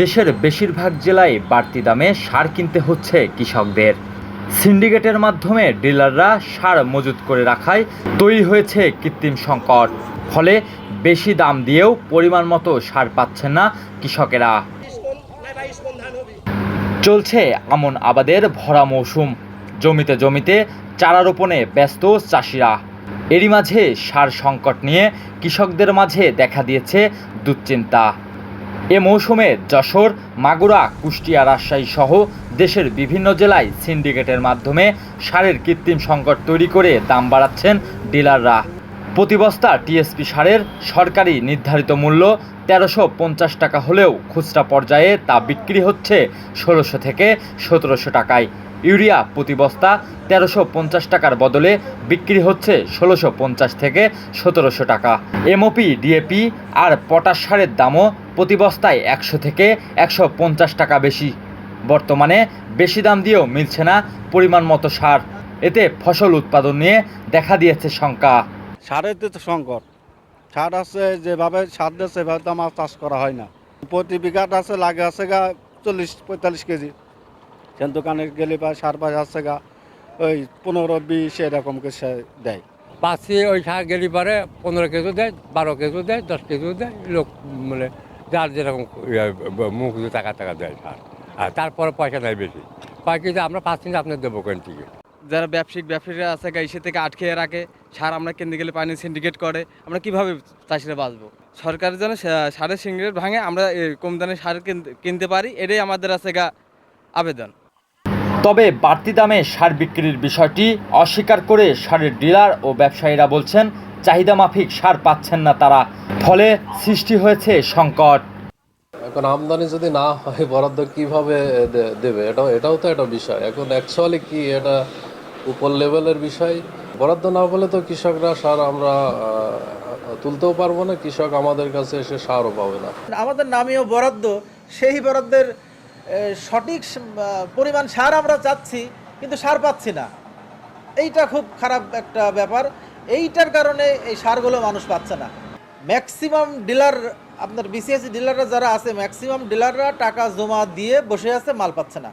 দেশের বেশিরভাগ জেলায় বাড়তি দামে সার কিনতে হচ্ছে কৃষকদের। সিন্ডিকেটের মাধ্যমে ডিলাররা সার মজুত করে রাখায় তৈরি হয়েছে কৃত্রিম সংকট। ফলে বেশি দাম দিয়েও পরিমাণ মতো সার পাচ্ছেন না কৃষকেরা। চলছে আমন আবাদের ভরা মৌসুম। জমিতে জমিতে চারা রোপণে ব্যস্ত চাষিরা। এরই মাঝে সার সংকট নিয়ে কৃষকদের মাঝে দেখা দিয়েছে দুশ্চিন্তা। এ মৌসুমে যশোর, মাগুরা, কুষ্টিয়া, রাজশাহী সহ দেশের বিভিন্ন জেলায় সিন্ডিকেটের মাধ্যমে সারের কৃত্রিম সংকট তৈরি করে দাম বাড়াচ্ছেন ডিলাররা। প্রতি বস্তা টিএসপি সারের সরকারি নির্ধারিত মূল্য তেরোশো পঞ্চাশ টাকা হলেও খুচরা পর্যায়ে তা বিক্রি হচ্ছে ষোলোশো থেকে সতেরোশো টাকায়। ইউরিয়া প্রতি বস্তা তেরোশো পঞ্চাশ টাকার বদলে বিক্রি হচ্ছে ষোলোশো পঞ্চাশ থেকে সতেরোশো টাকা। এমওপি ডিএপি আর পটাশ সারের দামও প্রতি বস্তায় একশো থেকে একশো পঞ্চাশ টাকা বেশি। বর্তমানে বেশি দাম দিয়েও মিলছে না পরিমাণ মতো সার। এতে ফসল উৎপাদন নিয়ে দেখা দিয়েছে শঙ্কা। সারের তো সংকট। সার আছে যেভাবে, সার দিচ্ছে সেভাবে তো আমার চাষ করা হয় না। প্রতি বিঘাট আছে, লাগে আছে গা চল্লিশ, পঁয়তাল্লিশ কেজি। সেন দোকানে গেলে বা সার পাঁচ আছে গা ওই পনেরো বিশ এরকম করে সে দেয়। পাচ্ছি ওই সার গেলি পরে পনেরো কেজি দেয় বারো কেজি দেয় দশ কেজি দেয় লোক মানে যার যেরকম ইয়ে, মুখ দিয়ে টাকা টাকা দেয় সার। আর তারপরে পয়সা নেয় বেশি। কেজি আমরা পাঁচ না আপনার দেবো কেন থেকে? যারা ব্যবসায়িক ব্যবসায়ীরা আছে গা ইসে থেকে আটকে রাখে সার আমরা কিনতে গেলে পানি সিন্ডিকেট করে আমরা কীভাবে চাষিরা বাঁচবো? সরকারের যেন সা- সারের সিন্ডিকেট ভাঙে আমরা কম দামে সার কিনতে- কিনতে পারি এটাই আমাদের আছে গা আবেদন। তবে বাড়তি দামে সার বিক্রির বিষয়টি অস্বীকার করে সারের ডিলার ও ব্যবসায়ীরা বলছেন চাহিদা মাফিক সার পাচ্ছেন না তারা। ফলে সৃষ্টি হয়েছে সংকট। এখন আমদানি যদি না হয় বরাদ্দ কীভাবে দেবে? এটাও এটাও তো একটা বিষয়। এখন অ্যাকচুয়ালি কি এটা উপর লেভেলের বিষয়? বরাদ্দ না বলে তো কৃষকরা সার আমরা তুলতেও পারব না। কৃষক আমাদের কাছে এসে সারও পাবে না। আমাদের নামীয় বরাদ্দ সেই বরাদ্দের সঠিক পরিমাণ সার আমরা চাচ্ছি কিন্তু সার পাচ্ছি না। এইটা খুব খারাপ একটা ব্যাপার। এইটার কারণে এই সারগুলো মানুষ পাচ্ছে না। ম্যাক্সিমাম ডিলার আপনার বিসিএসি ডিলাররা যারা আছে ম্যাক্সিমাম ডিলাররা টাকা জমা দিয়ে বসে আছে মাল পাচ্ছে না।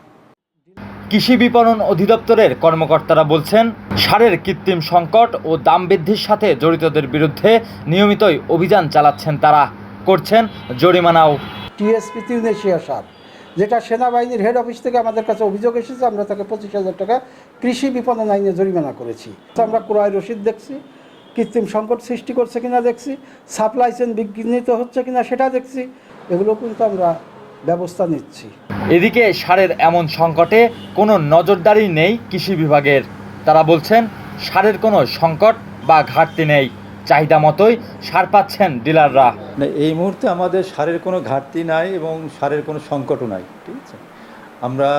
কৃষি বিপণন অধিদপ্তরের কর্মকর্তারা বলছেন সারের কৃত্রিম সংকট ও দাম বৃদ্ধির সাথে জড়িতদের বিরুদ্ধে নিয়মিতই অভিযান চালাচ্ছেন তারা। করছেন জরিমানাও। টিএসপি তিউনেশিয়া সার। যেটা সেনাবাহিনীর হেড অফিস থেকে আমাদের কাছে অভিযোগ এসেছে, আমরা তাকে পঁচিশ হাজার টাকা কৃষি বিপণন আইনে জরিমানা করেছি। তো আমরা ক্রয় রসিদ দেখছি, কৃত্রিম সংকট সৃষ্টি করছে কিনা দেখছি, সাপ্লাই চেন বিঘ্নিত হচ্ছে কিনা সেটা দেখছি, এগুলো কিন্তু আমরা ব্যবস্থা নিচ্ছি। এদিকে সারের এমন সংকটে কোনো নজরদারি নেই কৃষি বিভাগের। তারা বলছেন, সারের কোনো সংকট বা ঘাটতি নেই। চাহিদা মতোই সার পাচ্ছেন ডিলাররা। এই মুহূর্তে আমাদের সারের কোনো ঘাটতি নাই এবং সারের কোনো সংকটও নাই ঠিক আছে? আমরা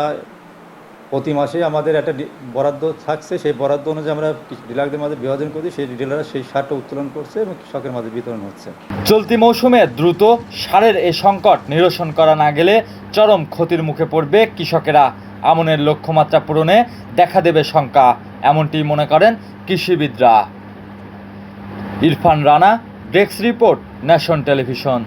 প্রতি মাসে আমাদের একটা বরাদ্দ থাকছে সেই বরাদ্দ অনুযায়ী আমরা ডিলারদের মাঝে বিভাজন করি সেই ডিলাররা সেই সারটা উত্তোলন করছে এবং কৃষকের মাঝে বিতরণ হচ্ছে। চলতি মৌসুমে দ্রুত সারের এই সংকট নিরসন করা না গেলে চরম ক্ষতির মুখে পড়বে কৃষকেরা। আমনের লক্ষ্যমাত্রা পূরণে দেখা দেবে শঙ্কা এমনটি মনে করেন কৃষিবিদরা। Irfan Rana desk report nation television.